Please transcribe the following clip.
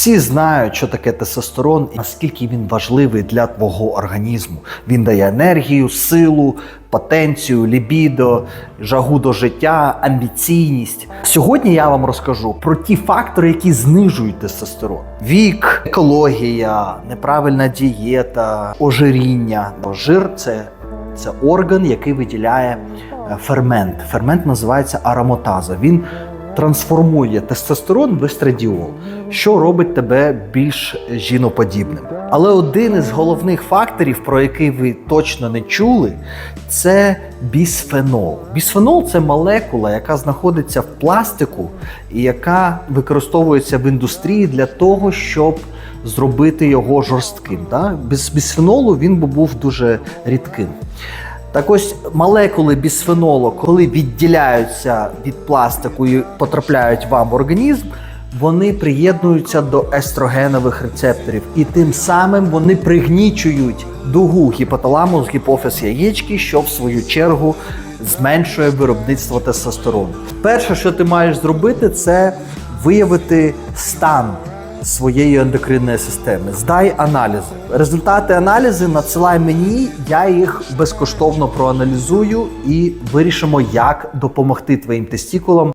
Всі знають, що таке тестостерон і наскільки він важливий для твого організму. Він дає енергію, силу, потенцію, лібідо, жагу до життя, амбіційність. Сьогодні я вам розкажу про ті фактори, які знижують тестостерон: вік, екологія, неправильна дієта, ожиріння. Жир це, це орган, який виділяє е, фермент. Фермент називається ароматаза. Він трансформує тестостерон в естрадіол, що робить тебе більш жіноподібним. Але один із головних факторів, про який ви точно не чули, це бісфенол. Бісфенол це молекула, яка знаходиться в пластику і яка використовується в індустрії для того, щоб зробити його жорстким. Без бісфенолу він би був дуже рідким. Так ось молекули бісфенолу, коли відділяються від пластику і потрапляють вам в організм, вони приєднуються до естрогенових рецепторів, і тим самим вони пригнічують дугу гіпоталамус, гіпофіз яєчки, що в свою чергу зменшує виробництво тестостерону. Перше, що ти маєш зробити, це виявити стан своєї ендокринної системи. Здай аналізи. Результати аналізи надсилай мені, я їх безкоштовно проаналізую і вирішимо, як допомогти твоїм тестікулам